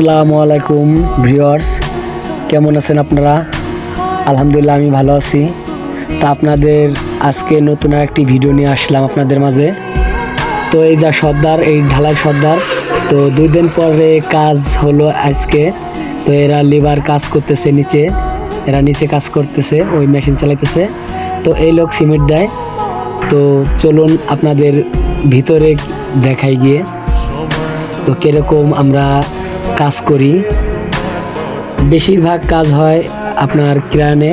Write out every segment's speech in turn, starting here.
আসসালামু আলাইকুম, ভিউয়ার্স। কেমন আছেন আপনারা? আলহামদুলিল্লাহ, আমি ভালো আছি। তা আপনাদের আজকে নতুন একটি ভিডিও নিয়ে আসলাম আপনাদের মাঝে। তো এই যা সর্দার, এই ঢালাই সর্দার, তো দুই দিন পরে কাজ হলো আজকে। তো এরা লেবার কাজ করতেছে নিচে। এরা নিচে কাজ করতেছে, ওই মেশিন চালাইতেছে। তো এই লোক সিমেন্ট দেয়। তো চলুন আপনাদের ভিতরে দেখাই গিয়ে। তো কীরকম আমরা কাজ করি। বেশিরভাগ কাজ হয় আপনার ক্রানে,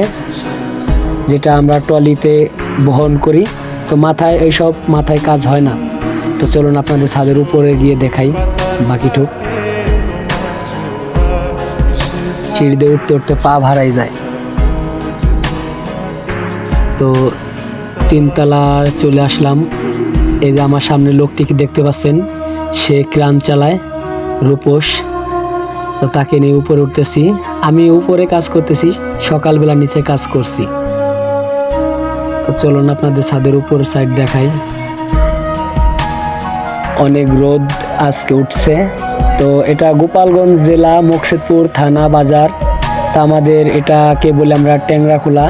যেটা আমরা ট্রলিতে বহন করি। তো মাথায়, এইসব মাথায় কাজ হয় না। তো চলুন আপনাদের ছাদের উপরে গিয়ে দেখাই বাকিটুক। সিঁড়ি দিয়ে উঠতে উঠতে পা ভারাই যায়। তো তিনতলা চলে আসলাম। এই যে আমার সামনে লোকটিকে দেখতে পাচ্ছেন, সে ক্রান চালায় রূপোস তো তাকে নিয়ে উপরে উঠতেছি। আমি উপরে কাজ করতেছি, সকালবেলা নিচে কাজ করছি। তো চলুন আপনাদের ছাদের উপর সাইড দেখাই। অনেক রোদ আজকে উঠছে। তো এটা গোপালগঞ্জ জেলা মুকসেদপুর থানা বাজার। তা আমাদের এটাকে বলে আমরা ট্যাংরাখোলা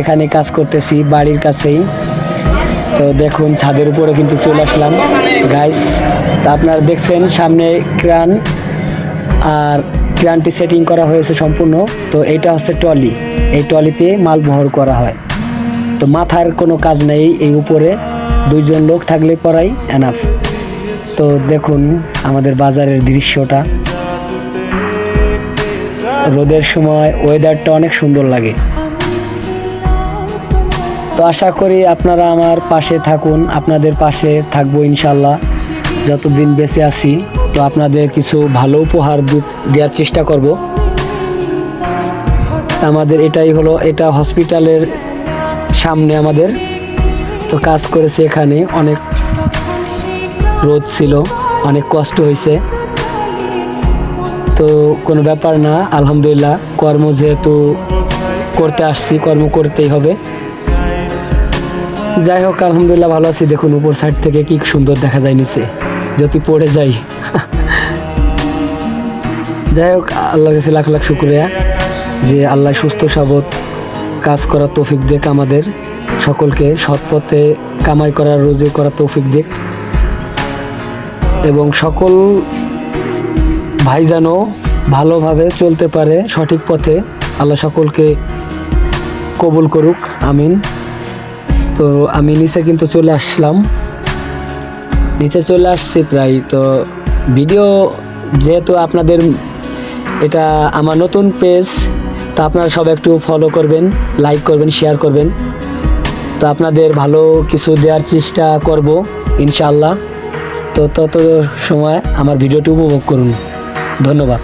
এখানে কাজ করতেছি বাড়ির কাছেই। তো দেখুন, ছাদের উপরে কিন্তু চলে আসলাম। গাইস তা আপনারা দেখছেন সামনে ক্রান। আর ক্রানটি সেটিং করা হয়েছে সম্পূর্ণ। তো এটা হচ্ছে ট্রলি। এই ট্রলিতে মাল বহর করা হয়। তো মাথার কোনো কাজ নেই এই উপরে। দুইজন লোক থাকলে পরাই এনাফ তো দেখুন আমাদের বাজারের দৃশ্যটা। রোদের সময় ওয়েদারটা অনেক সুন্দর লাগে। তো আশা করি আপনারা আমার পাশে থাকুন। আপনাদের পাশে থাকব ইনশাল্লাহ যতদিন বেঁচে আছি। আপনাদের কিছু ভালো উপহার দেওয়ার চেষ্টা করব। আমাদের এটাই হলো, এটা হসপিটালের সামনে আমাদের। তো কাজ করেছে এখানে, অনেক রোদ ছিল, অনেক কষ্ট হয়েছে। তো কোনো ব্যাপার না, আলহামদুলিল্লাহ, কর্ম যেহেতু করতে আসছি, কর্ম করতেই হবে। যাই হোক, আলহামদুলিল্লাহ ভালো আছি। দেখুন, উপর সাইড থেকে কি সুন্দর দেখা যায় নিচে। যদি পড়ে যাই। যাই হোক আল্লাহ কাছে লাখ লাখ শুক্রিয়া যে আল্লাহ সুস্থ সাবত কাজ করার তৌফিক দেখ আমাদের সকলকে, সৎ পথে কামাই করার রোজে করার তৌফিক দেখ। এবং সকল ভাই যেন ভালোভাবে চলতে পারে, সঠিক পথে আল্লাহ সকলকে কবুল করুক, আমিন। তো আমি নিচে কিন্তু চলে আসলাম। নিচে চলে আসছি প্রায়, তো ভিডিও যেহেতু আপনাদের এটা আমার নতুন পেজ তা আপনারা সব একটু ফলো করবেন লাইক করবেন শেয়ার করবেন। তো আপনাদের ভালো কিছু দেওয়ার চেষ্টা করব ইনশাল্লাহ তো তত সময় আমার ভিডিওটি উপভোগ করুন। ধন্যবাদ।